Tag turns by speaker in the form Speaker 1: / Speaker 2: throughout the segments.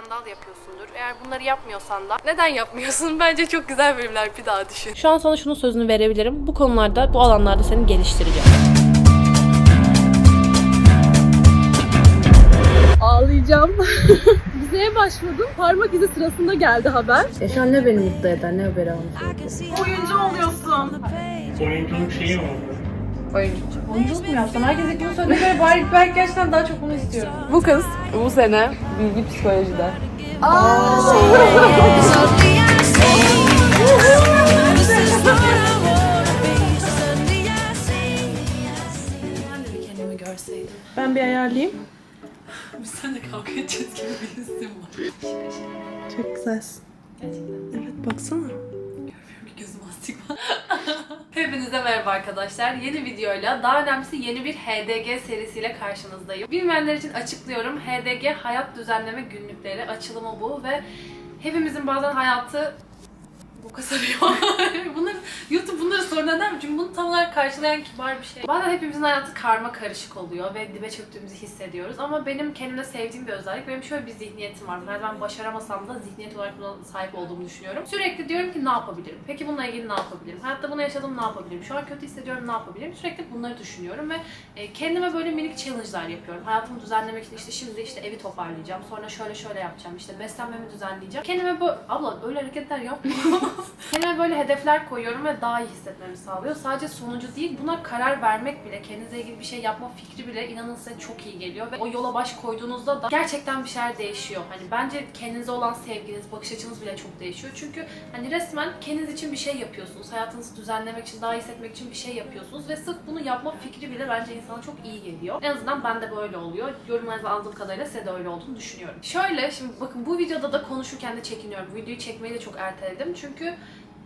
Speaker 1: Skandal yapıyorsundur. Eğer bunları yapmıyorsan da neden yapmıyorsun? Bence çok güzel bölümler bir daha düşün. Şu an sana şunun sözünü verebilirim. Bu konularda, bu alanlarda seni geliştireceğim.
Speaker 2: Ağlayacağım. Vizeye başladım. Parmak izi sırasında geldi haber.
Speaker 1: Şu an ne beni mutlu eder, ne haberi almışsın?
Speaker 2: Oyuncu oluyorsun.
Speaker 3: Oyunculuk şeyi mi oldu?
Speaker 1: Oyunculuk mu yapsam? Herkes bunu söylüyor ve bari ben gerçekten daha çok bunu istiyorum. Bu kız bu sene bilgi psikolojide. Ben de bir kendimi görseydim.
Speaker 2: Ben bir ayarlayayım.
Speaker 1: Biz seninle kavga edeceğiz gibi bir hissim var.
Speaker 2: Çok güzelsin.
Speaker 1: Merhaba arkadaşlar. Yeni videoyla, daha önemlisi yeni bir HDG serisiyle karşınızdayım. Bilmeyenler için açıklıyorum. HDG Hayat Düzenleme Günlükleri açılımı bu ve hepimizin bazen hayatı bu kasarıyor. bunları, YouTube bunları sorun eder? Çünkü bunu tam olarak karşılayan kibar bir şey. Bazen hepimizin hayatı karma karışık oluyor ve dibe çöktüğümüzü hissediyoruz. Ama benim kendimde sevdiğim bir özellik. Benim şöyle bir zihniyetim var. Her zaman başaramasam da zihniyet olarak buna sahip olduğumu düşünüyorum. Sürekli diyorum ki ne yapabilirim? Peki bununla ilgili ne yapabilirim? Hayatta bunu yaşadım ne yapabilirim? Şu an kötü hissediyorum ne yapabilirim? Sürekli bunları düşünüyorum ve e, kendime böyle minik challenge'lar yapıyorum. Hayatımı düzenlemek için işte şimdi işte evi toparlayacağım. Sonra şöyle şöyle yapacağım. İşte beslenmemi düzenleyeceğim. Kendime böyle abla öyle hareketler yapma. Kendime böyle hedefler koyuyorum ve daha iyi hissetmemi sağlıyor. Sadece sonucu değil, buna karar vermek bile, kendinize ilgili bir şey yapma fikri bile inanın size çok iyi geliyor. Ve o yola baş koyduğunuzda da gerçekten bir şeyler değişiyor. Hani bence kendinize olan sevginiz, bakış açınız bile çok değişiyor. Çünkü hani resmen kendiniz için bir şey yapıyorsunuz. Hayatınızı düzenlemek için, daha iyi hissetmek için bir şey yapıyorsunuz. Ve sırf bunu yapma fikri bile bence insana çok iyi geliyor. En azından bende böyle oluyor. Yorumlarınızı aldığım kadarıyla size de öyle olduğunu düşünüyorum. Şöyle, şimdi bakın bu videoda da konuşurken de çekiniyorum. Bu videoyu çekmeyi de çok erteledim. Çünkü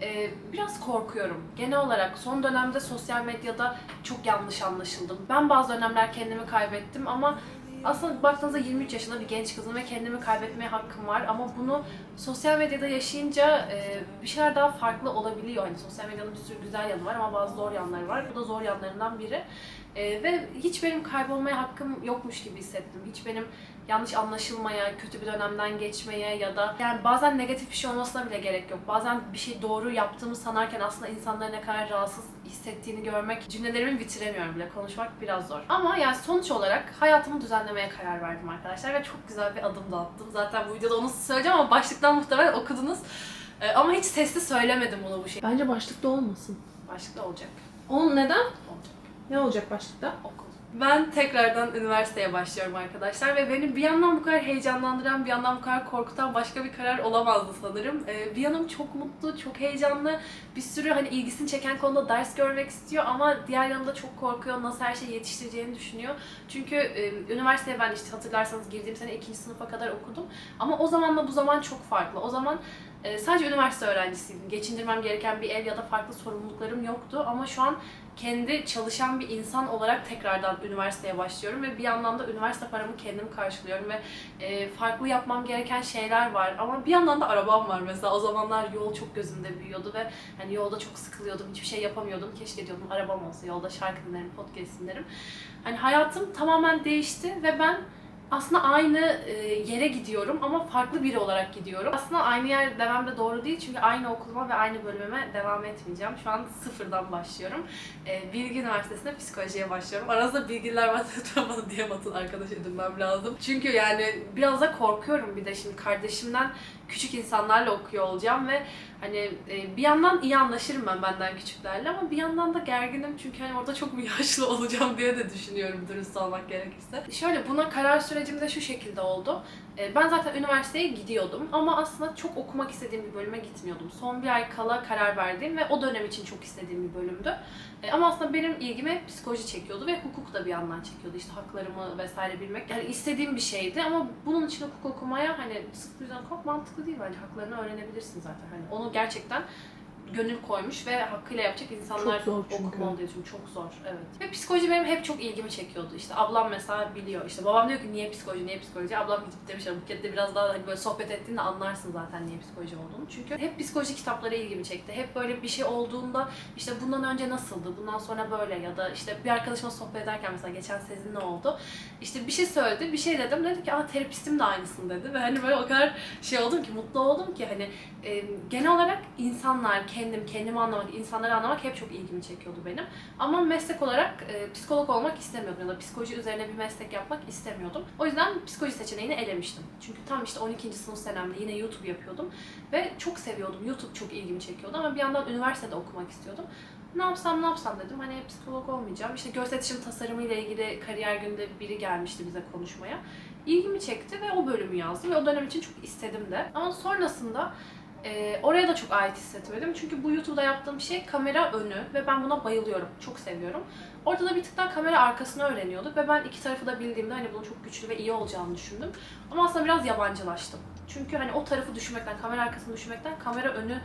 Speaker 1: ee, biraz korkuyorum. Genel olarak son dönemde sosyal medyada çok yanlış anlaşıldım. Ben bazı dönemler kendimi kaybettim ama aslında baktığınızda 23 yaşında bir genç kızım ve kendimi kaybetmeye hakkım var ama bunu sosyal medyada yaşayınca e, bir şeyler daha farklı olabiliyor. Hani sosyal medyanın bir sürü güzel yanı var ama bazı zor yanları var. Bu da zor yanlarından biri. E, ve hiç benim kaybolmaya hakkım yokmuş gibi hissettim. Hiç benim yanlış anlaşılmaya, kötü bir dönemden geçmeye ya da yani bazen negatif bir şey olmasına bile gerek yok. Bazen bir şey doğru yaptığımı sanarken aslında insanların ne kadar rahatsız hissettiğini görmek, cümlelerimi bitiremiyorum bile. Konuşmak biraz zor. Ama yani sonuç olarak hayatımı düzenlemeye karar verdim arkadaşlar ve çok güzel bir adım da attım. Zaten bu videoda onu söyleyeceğim ama başlıktan muhtemelen okudunuz. Ee, ama hiç sesli söylemedim bunu bu şey.
Speaker 2: Bence başlıkta olmasın.
Speaker 1: Başlıkta olacak.
Speaker 2: Onun neden?
Speaker 1: Olacak.
Speaker 2: Ne olacak başlıkta?
Speaker 1: Okul. Ben tekrardan üniversiteye başlıyorum arkadaşlar ve beni bir yandan bu kadar heyecanlandıran, bir yandan bu kadar korkutan başka bir karar olamazdı sanırım. Ee, bir yanım çok mutlu, çok heyecanlı, bir sürü hani ilgisini çeken konuda ders görmek istiyor ama diğer yanında çok korkuyor, nasıl her şeyi yetiştireceğini düşünüyor. Çünkü e, üniversiteye ben işte hatırlarsanız girdiğim sene ikinci sınıfa kadar okudum ama o zamanla bu zaman çok farklı. O zaman e, sadece üniversite öğrencisiydim. Geçindirmem gereken bir ev ya da farklı sorumluluklarım yoktu. Ama şu an kendi çalışan bir insan olarak tekrardan üniversiteye başlıyorum ve bir yandan da üniversite paramı kendim karşılıyorum ve e, farklı yapmam gereken şeyler var. Ama bir yandan da arabam var mesela. O zamanlar yol çok gözümde büyüyordu ve hani yolda çok sıkılıyordum hiçbir şey yapamıyordum. Keşke diyordum arabam olsa yolda şarkı dinlerim podcast dinlerim. Hani hayatım tamamen değişti ve ben aslında aynı e, yere gidiyorum ama farklı biri olarak gidiyorum. Aslında aynı yer demem de doğru değil çünkü aynı okuluma ve aynı bölümüme devam etmeyeceğim. Şu an sıfırdan başlıyorum. E, Bilgi Üniversitesi'nde psikolojiye başlıyorum. Aranızda bilgiler var lütfen bana diye batın arkadaş edinmem lazım. Çünkü yani biraz da korkuyorum bir de şimdi kardeşimden küçük insanlarla okuyor olacağım ve hani e, bir yandan iyi anlaşırım ben benden küçüklerle ama bir yandan da gerginim çünkü hani orada çok mu yaşlı olacağım diye de düşünüyorum dürüst olmak gerekirse. Şöyle buna karar sürecimde şu şekilde oldu. E, Ben zaten üniversiteye gidiyordum ama aslında çok okumak istediğim bir bölüme gitmiyordum. Son bir ay kala karar verdiğim ve o dönem için çok istediğim bir bölümdü. E, Ama aslında benim ilgimi psikoloji çekiyordu ve hukuk da bir yandan çekiyordu. İşte haklarımı vesaire bilmek. Yani istediğim bir şeydi ama bunun için hukuk okumaya hani sırf yüzden çok mantıklı değil bence. Haklarını öğrenebilirsin zaten. Hani onu gerçekten gönül koymuş ve hakkıyla yapacak insanlar
Speaker 2: Çok zor çünkü.
Speaker 1: okumalı diye düşünüyorum. Çok zor, evet. Ve psikoloji benim hep çok ilgimi çekiyordu. İşte ablam mesela biliyor. İşte babam diyor ki niye psikoloji, niye psikoloji? Ablam gidip demiş ya Buket'le biraz daha hani böyle sohbet ettiğinde anlarsın zaten niye psikoloji olduğunu. Çünkü hep psikoloji kitapları ilgimi çekti. Hep böyle bir şey olduğunda işte bundan önce nasıldı, bundan sonra böyle ya da işte bir arkadaşımla sohbet ederken mesela geçen sezin ne oldu? İşte bir şey söyledi, bir şey dedim. Dedi ki aa terapistim de aynısını dedi. Ve hani böyle o kadar şey oldum ki, mutlu oldum ki hani e, genel olarak insanlar, kendim, kendimi anlamak, insanları anlamak hep çok ilgimi çekiyordu benim. Ama meslek olarak e, psikolog olmak istemiyordum ya da psikoloji üzerine bir meslek yapmak istemiyordum. O yüzden psikoloji seçeneğini elemiştim. Çünkü tam işte 12. sınıf senemde yine YouTube yapıyordum ve çok seviyordum. YouTube çok ilgimi çekiyordu ama bir yandan üniversitede okumak istiyordum. Ne yapsam ne yapsam dedim. Hani psikolog olmayacağım. İşte görsel iletişim tasarımı ile ilgili kariyer günde biri gelmişti bize konuşmaya. İlgimi çekti ve o bölümü yazdım ve o dönem için çok istedim de. Ama sonrasında e, oraya da çok ait hissetmedim. Çünkü bu YouTube'da yaptığım şey kamera önü ve ben buna bayılıyorum. Çok seviyorum. Orada da bir tık daha kamera arkasını öğreniyorduk ve ben iki tarafı da bildiğimde hani bunun çok güçlü ve iyi olacağını düşündüm. Ama aslında biraz yabancılaştım. Çünkü hani o tarafı düşünmekten, kamera arkasını düşünmekten kamera önü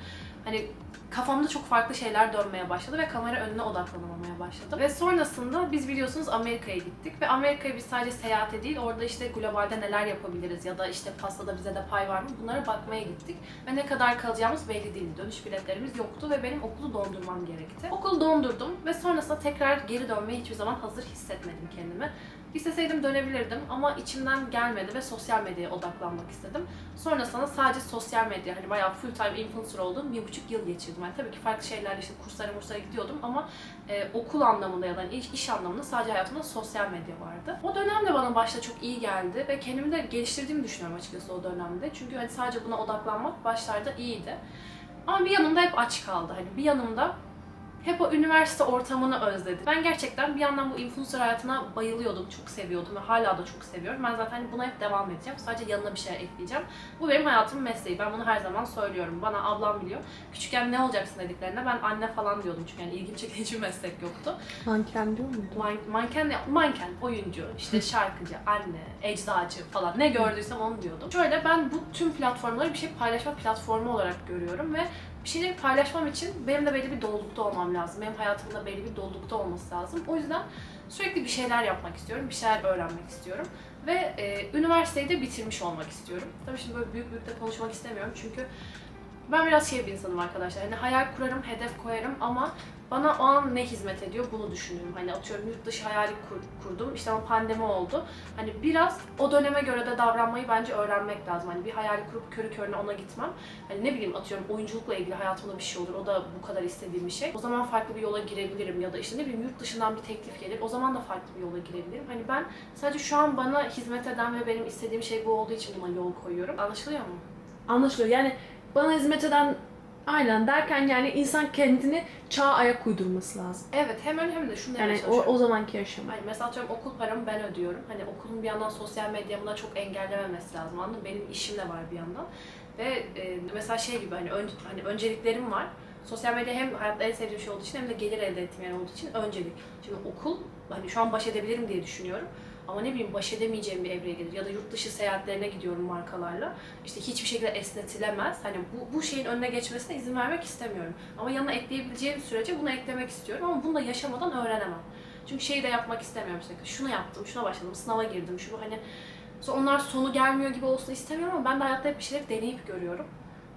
Speaker 1: hani kafamda çok farklı şeyler dönmeye başladı ve kamera önüne odaklanamamaya başladım. Ve sonrasında biz biliyorsunuz Amerika'ya gittik ve Amerika'ya biz sadece seyahate değil orada işte globalde neler yapabiliriz ya da işte pastada bize de pay var mı bunlara bakmaya gittik. Ve ne kadar kalacağımız belli değildi. Dönüş biletlerimiz yoktu ve benim okulu dondurmam gerekti. Okulu dondurdum ve sonrasında tekrar geri dönmeye hiçbir zaman hazır hissetmedim kendimi. İsteseydim dönebilirdim ama içimden gelmedi ve sosyal medyaya odaklanmak istedim. Sonrasında sadece sosyal medya, hani bayağı full time influencer olduğum bir buçuk yıl geçirdim. Yani tabii ki farklı şeylerle işte kurslara murslara gidiyordum ama e, okul anlamında ya da hani iş, iş anlamında sadece hayatımda sosyal medya vardı. O dönem de bana başta çok iyi geldi ve kendimi de geliştirdiğimi düşünüyorum açıkçası o dönemde. Çünkü hani sadece buna odaklanmak başlarda iyiydi. Ama bir yanımda hep aç kaldı. Hani bir yanımda hep o üniversite ortamını özledim. Ben gerçekten bir yandan bu influencer hayatına bayılıyordum, çok seviyordum ve hala da çok seviyorum. Ben zaten buna hep devam edeceğim. Sadece yanına bir şey ekleyeceğim. Bu benim hayatımın mesleği. Ben bunu her zaman söylüyorum. Bana ablam biliyor. Küçükken ne olacaksın dediklerinde ben anne falan diyordum çünkü yani ilgimi çeken hiçbir meslek yoktu.
Speaker 2: Manken diyor muydu?
Speaker 1: Man- manken, manken, oyuncu, işte şarkıcı, anne, eczacı falan ne gördüysem onu diyordum. Şöyle ben bu tüm platformları bir şey paylaşma platformu olarak görüyorum ve bir şeyleri paylaşmam için benim de belli bir dolulukta olmam lazım. Benim hayatımda belli bir dolulukta olması lazım. O yüzden sürekli bir şeyler yapmak istiyorum, bir şeyler öğrenmek istiyorum. Ve e, üniversiteyi de bitirmiş olmak istiyorum. Tabii şimdi böyle büyük büyük de konuşmak istemiyorum çünkü ben biraz şey bir insanım arkadaşlar. Hani hayal kurarım, hedef koyarım ama bana o an ne hizmet ediyor bunu düşünüyorum. Hani atıyorum yurt dışı hayali kur- kurdum. İşte ama pandemi oldu. Hani biraz o döneme göre de davranmayı bence öğrenmek lazım. Hani bir hayali kurup körü körüne ona gitmem. Hani ne bileyim atıyorum oyunculukla ilgili hayatımda bir şey olur. O da bu kadar istediğim bir şey. O zaman farklı bir yola girebilirim ya da işte ne bileyim yurt dışından bir teklif gelir. O zaman da farklı bir yola girebilirim. Hani ben sadece şu an bana hizmet eden ve benim istediğim şey bu olduğu için buna yol koyuyorum. Anlaşılıyor mu?
Speaker 4: Anlaşılıyor. Yani bana hizmet eden aynen derken yani insan kendini çağa ayak uydurması lazım.
Speaker 1: Evet hem öyle hem de şunu
Speaker 4: Yani o, o zamanki yaşam.
Speaker 1: Hani mesela atıyorum okul paramı ben ödüyorum. Hani okulun bir yandan sosyal medyamına çok engellememesi lazım anladın mı? Benim işim de var bir yandan. Ve e, mesela şey gibi hani, ön, hani önceliklerim var. Sosyal medya hem hayatta en sevdiğim şey olduğu için hem de gelir elde ettiğim yer olduğu için öncelik. Şimdi okul hani şu an baş edebilirim diye düşünüyorum. Ama ne bileyim baş edemeyeceğim bir evreye gelir. Ya da yurt dışı seyahatlerine gidiyorum markalarla. İşte hiçbir şekilde esnetilemez. Hani bu, bu şeyin önüne geçmesine izin vermek istemiyorum. Ama yanına ekleyebileceğim sürece bunu eklemek istiyorum. Ama bunu da yaşamadan öğrenemem. Çünkü şeyi de yapmak istemiyorum sürekli. Şunu yaptım, şuna başladım, sınava girdim, şunu hani... Sonra onlar sonu gelmiyor gibi olsun istemiyorum ama ben de hayatta hep bir şeyleri deneyip görüyorum.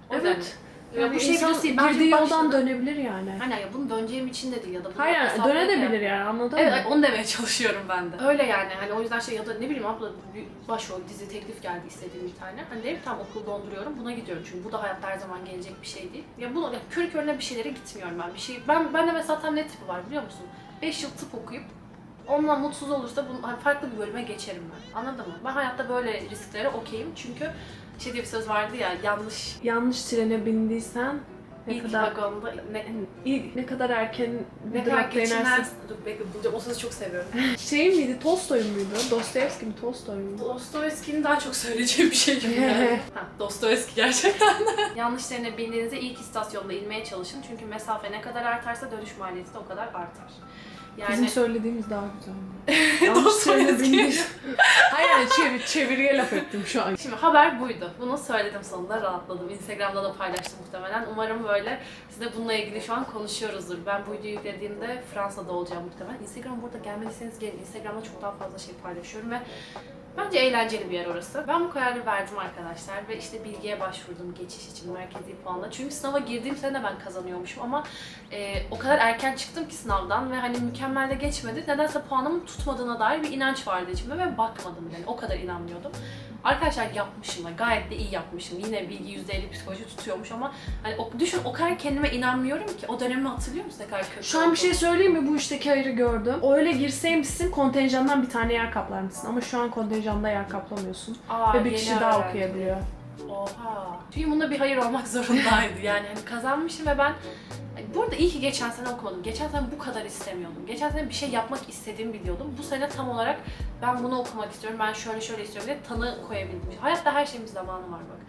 Speaker 1: O yüzden-
Speaker 4: Evet.
Speaker 1: Ya
Speaker 4: Yani
Speaker 1: bu şey
Speaker 4: insan
Speaker 1: ben
Speaker 4: girdiği yoldan dönebilir yani.
Speaker 1: Hani ya bunu döneceğim için de değil ya da bunu
Speaker 4: Hayır yani dönebilir yani anladın
Speaker 1: Evet
Speaker 4: mı?
Speaker 1: onu demeye çalışıyorum ben de. Öyle yani hani o yüzden şey ya da ne bileyim abla bir başrol dizi teklif geldi istediğim bir tane. Hani dedim tam okul donduruyorum buna gidiyorum çünkü bu da hayatta her zaman gelecek bir şey değil. Ya bunu ya körü körüne bir şeylere gitmiyorum ben. Bir şey ben ben de mesela tam ne tipi var biliyor musun? 5 yıl tıp okuyup onunla mutsuz olursa bunu, hani farklı bir bölüme geçerim ben. Anladın mı? Ben hayatta böyle risklere okeyim çünkü şey diye bir söz vardı ya yanlış
Speaker 4: Yanlış trene bindiysen ne
Speaker 1: ilk
Speaker 4: kadar
Speaker 1: vagonda ne,
Speaker 4: ilk, ne kadar erken
Speaker 1: ne kadar
Speaker 4: durakta
Speaker 1: geçmez.
Speaker 4: inersin.
Speaker 1: Dur bekle bulacağım o sözü çok seviyorum.
Speaker 4: Şey miydi? Tolstoy muydu? Dostoyevski mi? Tolstoy muydu?
Speaker 1: Dostoyevski'nin daha çok söyleyeceği bir şey gibi yani. ha, Dostoyevski gerçekten. Yanlış trene bindiğinizde ilk istasyonda inmeye çalışın. Çünkü mesafe ne kadar artarsa dönüş maliyeti de o kadar artar. Yani
Speaker 4: Bizim söylediğimiz daha güzel. Yanlış
Speaker 1: söylediğin.
Speaker 4: söyledim. Hayır yani çevir, çeviriye laf ettim şu an.
Speaker 1: Şimdi haber buydu. Bunu söyledim sonunda rahatladım. Instagram'da da paylaştım muhtemelen. Umarım böyle size bununla ilgili şu an konuşuyoruzdur. Ben bu videoyu yüklediğimde Fransa'da olacağım muhtemelen. Instagram burada gelmediyseniz gelin. Instagram'da çok daha fazla şey paylaşıyorum ve bence eğlenceli bir yer orası. Ben bu kararı verdim arkadaşlar ve işte bilgiye başvurdum geçiş için merkezi puanla. Çünkü sınava girdiğim sene ben kazanıyormuşum ama e, o kadar erken çıktım ki sınavdan ve hani mükemmel de geçmedi. Nedense puanımın tutmadığına dair bir inanç vardı içimde ve bakmadım yani o kadar inanmıyordum. Arkadaşlar yapmışım da gayet de iyi yapmışım. Yine bilgi %50 psikoloji tutuyormuş ama hani o, düşün o kadar kendime inanmıyorum ki. O dönemi hatırlıyor musun ne kadar kötü
Speaker 4: Şu an bir şey söyleyeyim mi? Bu işteki hayırı gördüm. Öyle girseymişsin kontenjandan bir tane yer kaplarmışsın. Ama şu an kontenjanda yer kaplamıyorsun.
Speaker 1: Aa,
Speaker 4: Ve bir
Speaker 1: yeni
Speaker 4: kişi daha
Speaker 1: öğrendim.
Speaker 4: okuyabiliyor.
Speaker 1: Oha. Çünkü bunda bir hayır olmak zorundaydı. Yani hani kazanmışım ve ben bu arada iyi ki geçen sene okumadım. Geçen sene bu kadar istemiyordum. Geçen sene bir şey yapmak istediğimi biliyordum. Bu sene tam olarak ben bunu okumak istiyorum, ben şöyle şöyle istiyorum diye tanı koyabildim. Hayatta her şeyin bir zamanı var bak.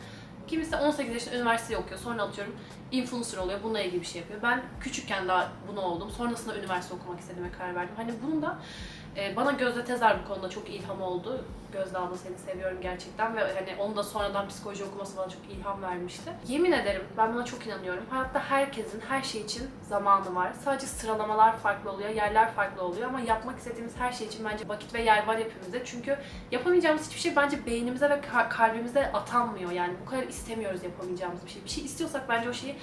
Speaker 1: Kimisi 18 yaşında üniversite okuyor, sonra atıyorum influencer oluyor, bununla ilgili bir şey yapıyor. Ben küçükken daha bunu oldum, sonrasında üniversite okumak istediğime karar verdim. Hani bunun da e, bana Gözde Tezer bu konuda çok ilham oldu. Gözde abla seni seviyorum gerçekten ve hani onun da sonradan psikoloji okuması bana çok ilham vermişti. Yemin ederim ben buna çok inanıyorum. Hayatta herkesin her şey için zamanı var. Sadece sıralamalar farklı oluyor, yerler farklı oluyor ama yapmak istediğimiz her şey için bence vakit ve yer var hepimizde. Çünkü yapamayacağımız hiçbir şey bence beynimize ve ka- kalbimize atanmıyor. Yani bu kadar istemiyoruz yapamayacağımız bir şey. Bir şey istiyorsak bence o şeyi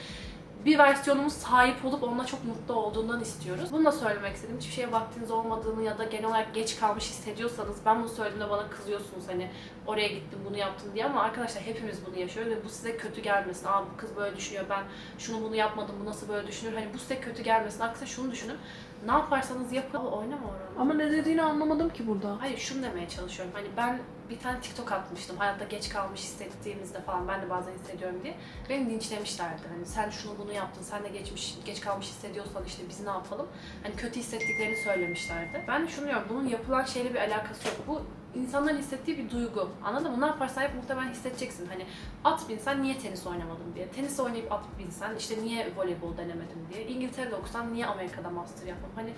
Speaker 1: bir versiyonumuz sahip olup onunla çok mutlu olduğundan istiyoruz. Bunu da söylemek istedim. Hiçbir şeye vaktiniz olmadığını ya da genel olarak geç kalmış hissediyorsanız ben bunu söylediğimde bana kızıyorsunuz hani oraya gittim bunu yaptım diye ama arkadaşlar hepimiz bunu yaşıyoruz ve bu size kötü gelmesin. Aa bu kız böyle düşünüyor ben şunu bunu yapmadım bu nasıl böyle düşünür. Hani bu size kötü gelmesin. Aksine şunu düşünün. Ne yaparsanız yapın. Ama oynama oranı.
Speaker 4: Ama ne dediğini anlamadım ki burada.
Speaker 1: Hayır şunu demeye çalışıyorum. Hani ben bir tane TikTok atmıştım. Hayatta geç kalmış hissettiğimizde falan ben de bazen hissediyorum diye. Beni linçlemişlerdi. Hani sen şunu bunu yaptın, sen de geçmiş, geç kalmış hissediyorsan işte biz ne yapalım? Hani kötü hissettiklerini söylemişlerdi. Ben diyorum, bunun yapılan şeyle bir alakası yok. Bu insanların hissettiği bir duygu. Anladın mı? Ne yaparsan yap muhtemelen hissedeceksin. Hani at binsen niye tenis oynamadın diye. Tenis oynayıp at binsen işte niye voleybol denemedim diye. İngiltere'de okusan niye Amerika'da master yapmam? Hani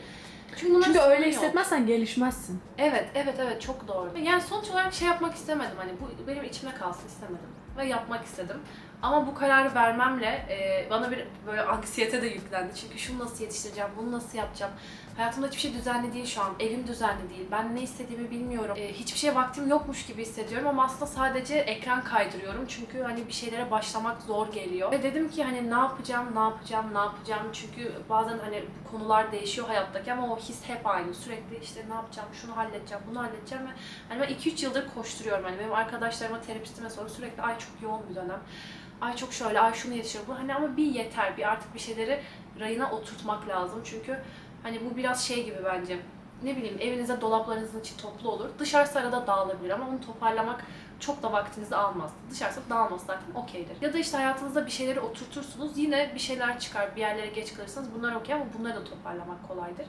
Speaker 1: çünkü, bunların
Speaker 4: Çünkü öyle
Speaker 1: yok.
Speaker 4: hissetmezsen gelişmezsin.
Speaker 1: Evet, evet, evet çok doğru. Yani sonuç olarak şey yapmak istemedim hani bu benim içime kalsın istemedim ve yapmak istedim. Ama bu kararı vermemle e, bana bir böyle anksiyete de yüklendi. Çünkü şunu nasıl yetiştireceğim, bunu nasıl yapacağım? Hayatımda hiçbir şey düzenli değil şu an. Evim düzenli değil. Ben ne istediğimi bilmiyorum. E, hiçbir şeye vaktim yokmuş gibi hissediyorum ama aslında sadece ekran kaydırıyorum. Çünkü hani bir şeylere başlamak zor geliyor. Ve dedim ki hani ne yapacağım, ne yapacağım, ne yapacağım? Çünkü bazen hani bu konular değişiyor hayattaki ama o his hep aynı. Sürekli işte ne yapacağım, şunu halledeceğim, bunu halledeceğim ve hani ben 2-3 yıldır koşturuyorum. Hani benim arkadaşlarıma, terapistime sonra sürekli ay çok yoğun bir dönem. Ay çok şöyle, ay şunu yetişiyorum. Bu Hani ama bir yeter, bir artık bir şeyleri rayına oturtmak lazım. Çünkü hani bu biraz şey gibi bence. Ne bileyim evinizde dolaplarınızın içi toplu olur. Dışarısı arada dağılabilir ama onu toparlamak çok da vaktinizi almaz. Dışarısı dağılması zaten okeydir. Ya da işte hayatınızda bir şeyleri oturtursunuz. Yine bir şeyler çıkar. Bir yerlere geç kalırsanız bunlar okey ama bunları da toparlamak kolaydır.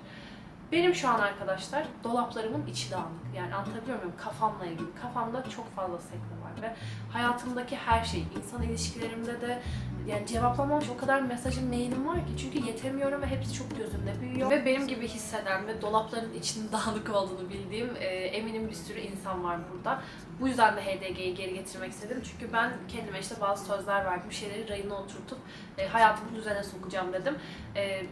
Speaker 1: Benim şu an arkadaşlar dolaplarımın içi dağınık. Yani anlatabiliyor muyum? Kafamla ilgili. Kafamda çok fazla sekme var ve hayatımdaki her şey, insan ilişkilerimde de yani cevaplamamış o kadar mesajım, mailim var ki çünkü yetemiyorum ve hepsi çok gözümde büyüyor. Ve benim gibi hisseden ve dolapların içinin dağınık olduğunu bildiğim e, eminim bir sürü insan var burada. Bu yüzden de HDG'yi geri getirmek istedim. Çünkü ben kendime işte bazı sözler verdim. Bir şeyleri rayına oturtup e, hayatımı düzene sokacağım dedim. E,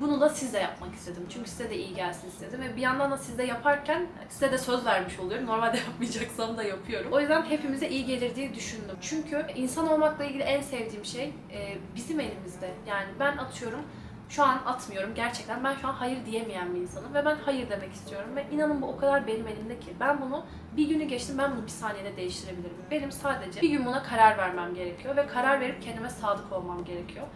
Speaker 1: bunu da siz de yapmak istedim. Çünkü size de iyi gelsin istedim. Ve bir yandan da siz de yaparken size de söz vermiş oluyorum. Normalde yapmayacaksam da yapıyorum. O yüzden hepimize iyi gelir diye düşündüm. Çünkü insan olmakla ilgili en sevdiğim şey e, bizim elimizde. Yani ben atıyorum şu an atmıyorum gerçekten. Ben şu an hayır diyemeyen bir insanım ve ben hayır demek istiyorum ve inanın bu o kadar benim elimde ki. Ben bunu bir günü geçtim ben bunu bir saniyede değiştirebilirim. Benim sadece bir gün buna karar vermem gerekiyor ve karar verip kendime sadık olmam gerekiyor.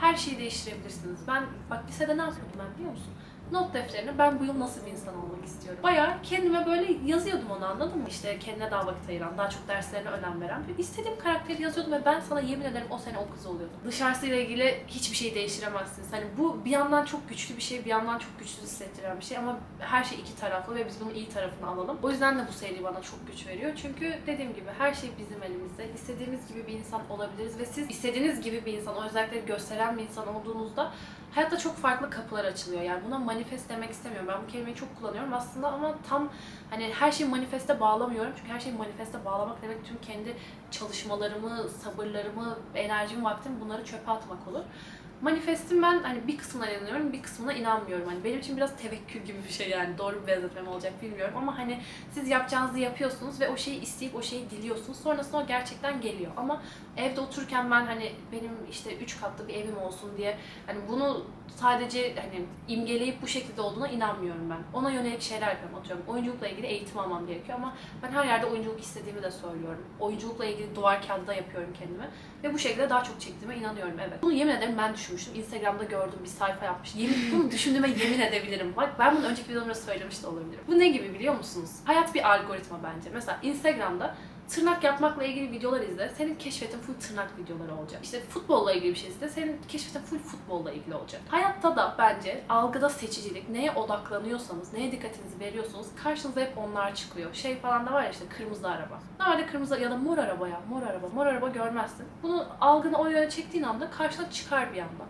Speaker 1: Her şeyi değiştirebilirsiniz. Ben bak lisede ne yapıyordum ben biliyor musun? Not defterine ben bu yıl nasıl bir insan olmak istiyorum. Bayağı kendime böyle yazıyordum onu anladın mı? İşte kendine daha vakit ayıran, daha çok derslerine önem veren. Ve istediğim karakteri yazıyordum ve ben sana yemin ederim o sene o kız oluyordum. Dışarısıyla ilgili hiçbir şey değiştiremezsiniz. Hani bu bir yandan çok güçlü bir şey, bir yandan çok güçsüz hissettiren bir şey ama her şey iki taraflı ve biz bunun iyi tarafını alalım. O yüzden de bu seri bana çok güç veriyor. Çünkü dediğim gibi her şey bizim elimizde. İstediğimiz gibi bir insan olabiliriz ve siz istediğiniz gibi bir insan, özellikleri gösteren bir insan olduğunuzda hayatta çok farklı kapılar açılıyor. Yani buna manifest demek istemiyorum. Ben bu kelimeyi çok kullanıyorum aslında ama tam hani her şeyi manifeste bağlamıyorum. Çünkü her şeyi manifeste bağlamak demek tüm kendi çalışmalarımı, sabırlarımı, enerjimi, vaktimi bunları çöpe atmak olur. Manifestin ben hani bir kısmına inanıyorum, bir kısmına inanmıyorum. Hani benim için biraz tevekkül gibi bir şey yani. Doğru bir benzetme mi olacak bilmiyorum ama hani siz yapacağınızı yapıyorsunuz ve o şeyi isteyip o şeyi diliyorsunuz. Sonrasında o gerçekten geliyor. Ama evde otururken ben hani benim işte üç katlı bir evim olsun diye hani bunu sadece hani imgeleyip bu şekilde olduğuna inanmıyorum ben. Ona yönelik şeyler yapıyorum. Atıyorum oyunculukla ilgili eğitim almam gerekiyor ama ben her yerde oyunculuk istediğimi de söylüyorum. Oyunculukla ilgili duvar kağıdı yapıyorum kendime. Ve bu şekilde daha çok çektiğime inanıyorum evet. Bunu yemin ederim ben düşünmüştüm. Instagram'da gördüm bir sayfa yapmış. Yemin, bunu düşündüğüme yemin edebilirim. Bak ben bunu önceki videomda söylemiş de olabilirim. Bu ne gibi biliyor musunuz? Hayat bir algoritma bence. Mesela Instagram'da tırnak yapmakla ilgili videolar izle. Senin keşfetin full tırnak videoları olacak. İşte futbolla ilgili bir şey izle. Senin keşfetin full futbolla ilgili olacak. Hayatta da bence algıda seçicilik, neye odaklanıyorsanız, neye dikkatinizi veriyorsunuz karşınıza hep onlar çıkıyor. Şey falan da var ya işte kırmızı araba. Normalde kırmızı ya da mor araba ya, mor araba, mor araba görmezsin. Bunu algını o yöne çektiğin anda karşına çıkar bir anda.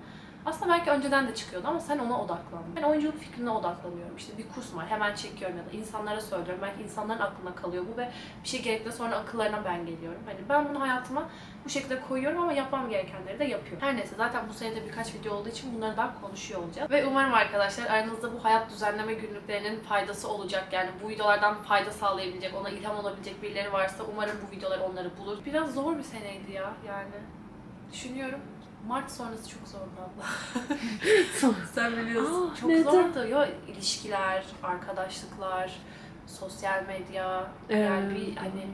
Speaker 1: Aslında belki önceden de çıkıyordu ama sen ona odaklandın. Ben oyunculuk fikrine odaklanıyorum. İşte bir kurs var hemen çekiyorum ya da insanlara söylüyorum. Belki insanların aklına kalıyor bu ve bir şey gerektiğinde sonra akıllarına ben geliyorum. Hani ben bunu hayatıma bu şekilde koyuyorum ama yapmam gerekenleri de yapıyorum. Her neyse zaten bu senede birkaç video olduğu için bunları daha konuşuyor olacağız. Ve umarım arkadaşlar aranızda bu hayat düzenleme günlüklerinin faydası olacak. Yani bu videolardan fayda sağlayabilecek, ona ilham olabilecek birileri varsa umarım bu videolar onları bulur. Biraz zor bir seneydi ya yani. Düşünüyorum. Mart sonrası çok zordu abla. Sen biliyorsun.
Speaker 4: Aa,
Speaker 1: çok
Speaker 4: neden?
Speaker 1: zordu. Ya ilişkiler, arkadaşlıklar, sosyal medya. Yani
Speaker 4: Ee,
Speaker 1: bir hani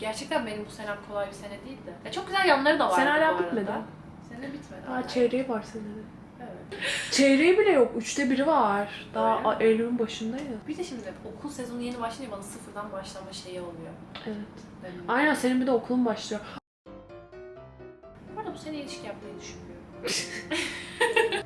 Speaker 1: gerçekten benim bu senem kolay bir sene değildi. Ya çok güzel yanları da vardı
Speaker 4: Sen hala bitmedi.
Speaker 1: Sene bitmedi.
Speaker 4: Aa, çeyreği var senin.
Speaker 1: Evet.
Speaker 4: Çeyreği bile yok. Üçte biri var. Daha
Speaker 1: Öyle?
Speaker 4: Eylül'ün başındayız.
Speaker 1: Bir de şimdi okul sezonu yeni başlayınca bana sıfırdan başlama şeyi oluyor.
Speaker 4: Evet.
Speaker 1: Benim.
Speaker 4: Aynen senin bir de okulun başlıyor.
Speaker 1: Bu sene ilişki yapmayı düşünmüyorum.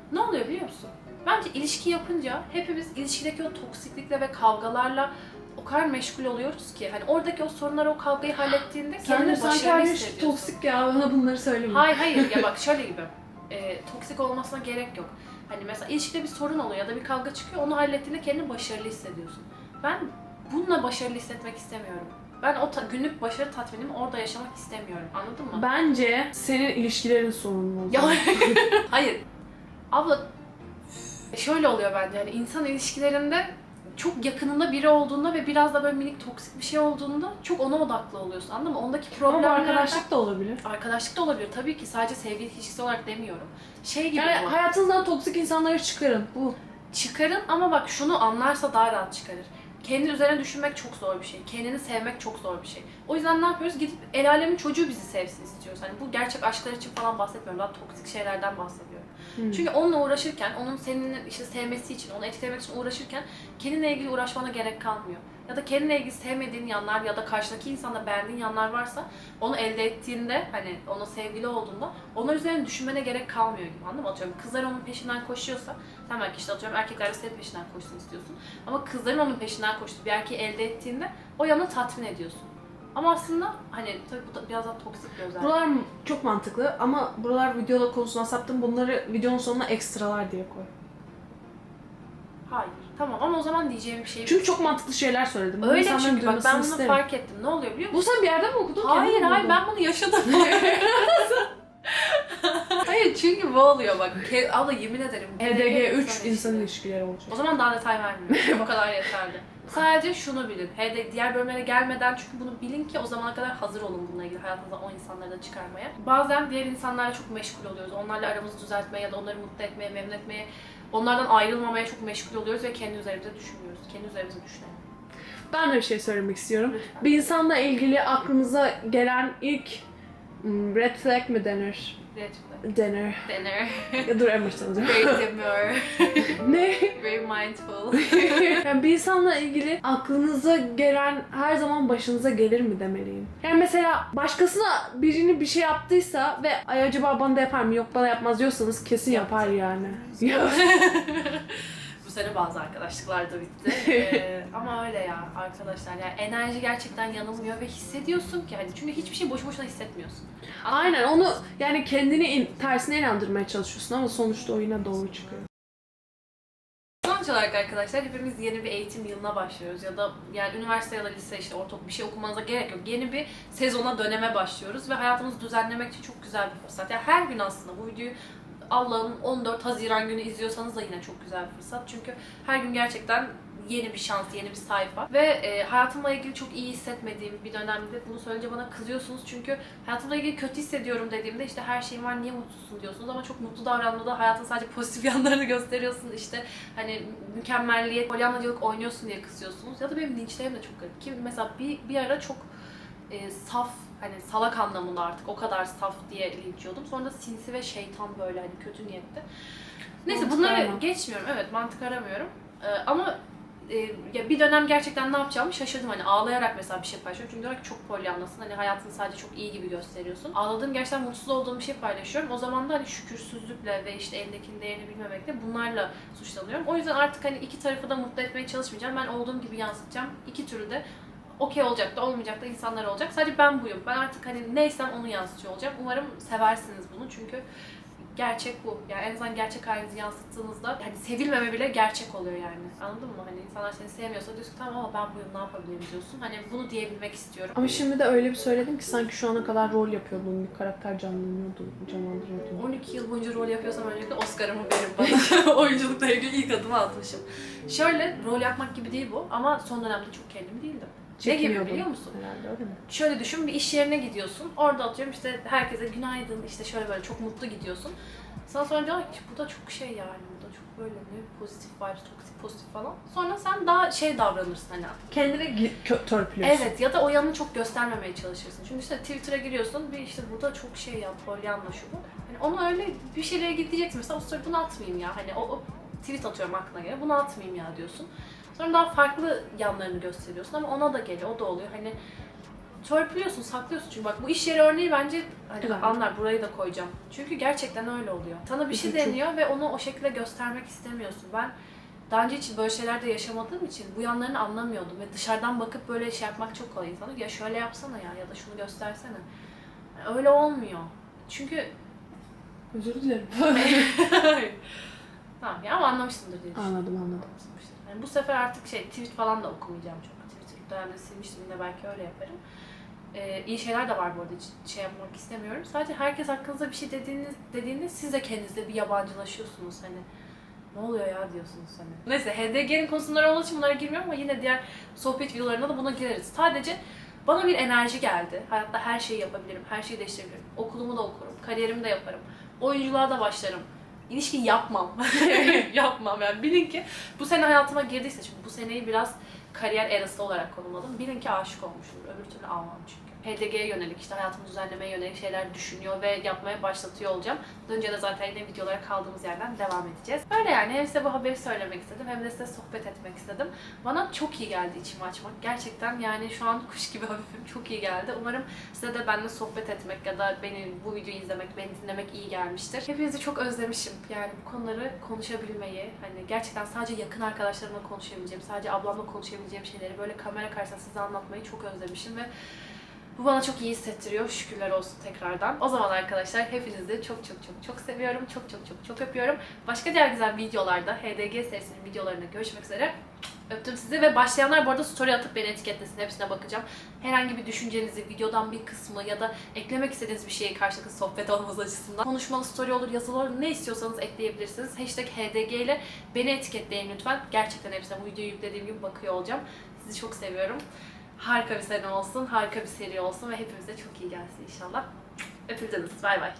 Speaker 1: ne oluyor biliyor musun? Bence ilişki yapınca hepimiz ilişkideki o toksiklikle ve kavgalarla o kadar meşgul oluyoruz ki hani oradaki o sorunları o kavgayı hallettiğinde kendini başarılı
Speaker 4: şey
Speaker 1: hissediyorsun.
Speaker 4: toksik ya. Bana bunları söyleme.
Speaker 1: Hayır hayır ya bak şöyle gibi. E, toksik olmasına gerek yok. Hani mesela ilişkide bir sorun oluyor ya da bir kavga çıkıyor onu hallettiğinde kendini başarılı hissediyorsun. Ben bununla başarılı hissetmek istemiyorum. Ben o günlük başarı tatminimi orada yaşamak istemiyorum. Anladın mı?
Speaker 4: Bence senin ilişkilerin sorunlu.
Speaker 1: Ya hayır. Abla şöyle oluyor bence hani insan ilişkilerinde çok yakınında biri olduğunda ve biraz da böyle minik toksik bir şey olduğunda çok ona odaklı oluyorsun anladın mı? Ondaki
Speaker 4: Ama
Speaker 1: problemlerden...
Speaker 4: arkadaşlık da olabilir.
Speaker 1: Arkadaşlık da olabilir tabii ki sadece sevgili ilişkisi olarak demiyorum. Şey gibi
Speaker 4: Yani
Speaker 1: bu.
Speaker 4: hayatınızdan toksik insanları çıkarın. Bu.
Speaker 1: Çıkarın ama bak şunu anlarsa daha rahat çıkarır. Kendi üzerine düşünmek çok zor bir şey. Kendini sevmek çok zor bir şey. O yüzden ne yapıyoruz? Gidip el alemin çocuğu bizi sevsin istiyoruz. Hani bu gerçek aşklar için falan bahsetmiyorum. Daha toksik şeylerden bahsediyorum.
Speaker 4: Hmm.
Speaker 1: Çünkü onunla uğraşırken, onun senin işte sevmesi için, onu etkilemek için uğraşırken kendine ilgili uğraşmana gerek kalmıyor. Ya da kendine ilgili sevmediğin yanlar ya da karşıdaki insanda beğendiğin yanlar varsa onu elde ettiğinde hani ona sevgili olduğunda onlar üzerine düşünmene gerek kalmıyor gibi anladın mı? Atıyorum kızlar onun peşinden koşuyorsa sen belki işte atıyorum erkekler de senin peşinden koşsun istiyorsun. Ama kızların onun peşinden koştuğu bir erkeği elde ettiğinde o yanı tatmin ediyorsun. Ama aslında hani tabii bu da biraz daha toksik bir özellik.
Speaker 4: Buralar çok mantıklı ama buralar videoda konusuna saptım. Bunları videonun sonuna ekstralar diye koy.
Speaker 1: Hayır. Tamam ama o zaman diyeceğim bir şey
Speaker 4: Çünkü çok mantıklı şeyler söyledim.
Speaker 1: Öyle
Speaker 4: insanların
Speaker 1: çünkü bak
Speaker 4: duymasını
Speaker 1: ben bunu
Speaker 4: isterim.
Speaker 1: fark ettim. Ne oluyor biliyor musun?
Speaker 4: Bu sen bir yerden mi okudun?
Speaker 1: Hayır
Speaker 4: kendin mi
Speaker 1: hayır
Speaker 4: buldun?
Speaker 1: ben bunu yaşadım. hayır çünkü bu oluyor bak. Ke- abla yemin ederim.
Speaker 4: HDG 3
Speaker 1: insan ilişkileri.
Speaker 4: olacak.
Speaker 1: O zaman daha detay vermiyorum. Bu kadar yeterli. Sadece şunu bilin. HDG diğer bölümlere gelmeden çünkü bunu bilin ki o zamana kadar hazır olun bununla ilgili hayatınızda o insanları da çıkarmaya. Bazen diğer insanlarla çok meşgul oluyoruz. Onlarla aramızı düzeltmeye ya da onları mutlu etmeye, memnun etmeye, onlardan ayrılmamaya çok meşgul oluyoruz ve kendi üzerimize düşünmüyoruz. Kendi üzerimize düşünelim.
Speaker 4: Ben de bir şey söylemek istiyorum.
Speaker 1: Lütfen.
Speaker 4: Bir insanla ilgili aklınıza gelen ilk hmm, red flag mi denir?
Speaker 1: Flag.
Speaker 4: Denir.
Speaker 1: Dinner.
Speaker 4: Ya dur en baştan alacağım.
Speaker 1: Very demure.
Speaker 4: ne?
Speaker 1: Very mindful.
Speaker 4: yani bir insanla ilgili aklınıza gelen her zaman başınıza gelir mi demeliyim. Yani mesela başkasına birini bir şey yaptıysa ve ay acaba bana da yapar mı yok bana yapmaz diyorsanız kesin yapar yani.
Speaker 1: Bu sene bazı arkadaşlıklar da bitti. Ee, ama öyle ya arkadaşlar. Yani enerji gerçekten yanılmıyor ve hissediyorsun ki hani çünkü hiçbir şey boşu boşuna hissetmiyorsun.
Speaker 4: Aynen onu yani kendini in- tersine inandırmaya çalışıyorsun ama sonuçta o yine doğru çıkıyor.
Speaker 1: Sonuç olarak arkadaşlar hepimiz yeni bir eğitim yılına başlıyoruz ya da yani üniversite ya da lise işte ortaokul bir şey okumanıza gerek yok. Yeni bir sezona döneme başlıyoruz ve hayatımızı düzenlemek için çok güzel bir fırsat. Yani her gün aslında bu videoyu Allah'ın 14 Haziran günü izliyorsanız da yine çok güzel bir fırsat. Çünkü her gün gerçekten yeni bir şans, yeni bir sayfa. Ve e, hayatımla ilgili çok iyi hissetmediğim bir dönemde bunu söyleyince bana kızıyorsunuz. Çünkü hayatımla ilgili kötü hissediyorum dediğimde işte her şeyin var niye mutsuzsun diyorsunuz ama çok mutlu davranmada hayatın sadece pozitif yanlarını gösteriyorsun. İşte hani mükemmelliyet, polyanlacılık oynuyorsun diye kızıyorsunuz. Ya da benim linçlerim de çok garip. Ki mesela bir, bir ara çok e, saf hani salak anlamında artık o kadar saf diye linçliyordum. Sonra da sinsi ve şeytan böyle hani kötü niyetli. Neyse
Speaker 4: Mantık
Speaker 1: bunları
Speaker 4: arama.
Speaker 1: geçmiyorum. Evet mantık aramıyorum. E, ama e, ya bir dönem gerçekten ne yapacağımı şaşırdım. Hani ağlayarak mesela bir şey paylaşıyorum. Çünkü diyorlar ki çok polyanlasın. Hani hayatını sadece çok iyi gibi gösteriyorsun. Ağladığım gerçekten mutsuz olduğum bir şey paylaşıyorum. O zaman da hani şükürsüzlükle ve işte elindekinin değerini bilmemekle bunlarla suçlanıyorum. O yüzden artık hani iki tarafı da mutlu etmeye çalışmayacağım. Ben olduğum gibi yansıtacağım. İki türü de okey olacak da olmayacak da insanlar olacak. Sadece ben buyum. Ben artık hani neysem onu yansıtıyor olacağım. Umarım seversiniz bunu çünkü gerçek bu. Yani en azından gerçek halinizi yansıttığınızda hani sevilmeme bile gerçek oluyor yani. Anladın mı? Hani insanlar seni sevmiyorsa diyorsun tamam ama ben buyum ne yapabilirim diyorsun. Hani bunu diyebilmek istiyorum.
Speaker 4: Ama şimdi de öyle bir söyledim ki sanki şu ana kadar rol yapıyordum. Bir karakter canlanıyordu, canlandırıyordum.
Speaker 1: 12 yıl boyunca rol yapıyorsam öncelikle Oscar'ımı verin bana. Oyunculukla ilgili ilk adımı atmışım. Şöyle rol yapmak gibi değil bu ama son dönemde çok kendim değildim. Ne gibi biliyor musun?
Speaker 4: Herhalde öyle mi?
Speaker 1: Şöyle düşün bir iş yerine gidiyorsun. Orada atıyorum işte herkese günaydın işte şöyle böyle çok mutlu gidiyorsun. Sana sonra diyorlar ki bu da çok şey yani bu da çok böyle ne pozitif vibes, toksik pozitif falan. Sonra sen daha şey davranırsın hani.
Speaker 4: Kö- törpülüyorsun.
Speaker 1: Evet ya da o yanını çok göstermemeye çalışırsın. Çünkü işte Twitter'a giriyorsun bir işte bu da çok şey ya polyanla şu bu. Hani onu öyle bir şeylere git diyeceksin mesela o story bunu atmayayım ya. Hani o, o tweet atıyorum aklına göre bunu atmayayım ya diyorsun. Sonra daha farklı yanlarını gösteriyorsun ama ona da geliyor, o da oluyor. Hani törpülüyorsun, saklıyorsun. Çünkü bak bu iş yeri örneği bence hani
Speaker 4: Güzel.
Speaker 1: anlar burayı da koyacağım. Çünkü gerçekten öyle oluyor. Sana bir şey deniyor ve onu o şekilde göstermek istemiyorsun. Ben daha önce hiç böyle şeyler de yaşamadığım için bu yanlarını anlamıyordum ve dışarıdan bakıp böyle şey yapmak çok kolay insana. Ya şöyle yapsana ya ya da şunu göstersene. Yani öyle olmuyor. Çünkü
Speaker 4: Özür dilerim.
Speaker 1: tamam ya ama anlamışsındır diye
Speaker 4: anladım anladım.
Speaker 1: Yani bu sefer artık şey tweet falan da okumayacağım çok. Twitter ilk dönemde silmiştim yine belki öyle yaparım. Ee, iyi şeyler de var bu arada hiç şey yapmak istemiyorum. Sadece herkes hakkınızda bir şey dediğiniz dediğinde siz de kendinizde bir yabancılaşıyorsunuz hani. Ne oluyor ya diyorsunuz hani. Neyse HDG'nin konusunları olduğu için bunlara girmiyorum ama yine diğer sohbet videolarına da buna gireriz. Sadece bana bir enerji geldi. Hayatta her şeyi yapabilirim, her şeyi değiştirebilirim. Okulumu da okurum, kariyerimi de yaparım. Oyunculuğa da başlarım. İlişki yapmam. yapmam yani. Bilin ki bu sene hayatıma girdiyse çünkü bu seneyi biraz kariyer erası olarak konumladım. Bilin ki aşık olmuşumdur. Öbür türlü almam çünkü. HDG'ye yönelik işte hayatımı düzenlemeye yönelik şeyler düşünüyor ve yapmaya başlatıyor olacağım. Önce de zaten yine videolara kaldığımız yerden devam edeceğiz. Öyle yani hem size bu haberi söylemek istedim hem de size sohbet etmek istedim. Bana çok iyi geldi içimi açmak. Gerçekten yani şu an kuş gibi hafifim. Çok iyi geldi. Umarım size de benimle sohbet etmek ya da beni bu videoyu izlemek, beni dinlemek iyi gelmiştir. Hepinizi çok özlemişim. Yani bu konuları konuşabilmeyi, hani gerçekten sadece yakın arkadaşlarımla konuşabileceğim, sadece ablamla konuşabileceğim şeyleri böyle kamera karşısında size anlatmayı çok özlemişim ve bu bana çok iyi hissettiriyor. Şükürler olsun tekrardan. O zaman arkadaşlar hepinizi çok çok çok çok seviyorum. Çok çok çok çok öpüyorum. Başka diğer güzel videolarda HDG serisinin videolarında görüşmek üzere. Öptüm sizi ve başlayanlar bu arada story atıp beni etiketlesin. Hepsine bakacağım. Herhangi bir düşüncenizi, videodan bir kısmı ya da eklemek istediğiniz bir şeyi karşılıklı sohbet olması açısından konuşmalı story olur, yazılı olur. Ne istiyorsanız ekleyebilirsiniz. Hashtag HDG ile beni etiketleyin lütfen. Gerçekten hepsine bu videoyu yüklediğim gibi bakıyor olacağım. Sizi çok seviyorum. Harika bir sene olsun, harika bir seri olsun ve hepimize çok iyi gelsin inşallah. Öpüldünüz. Bay bay.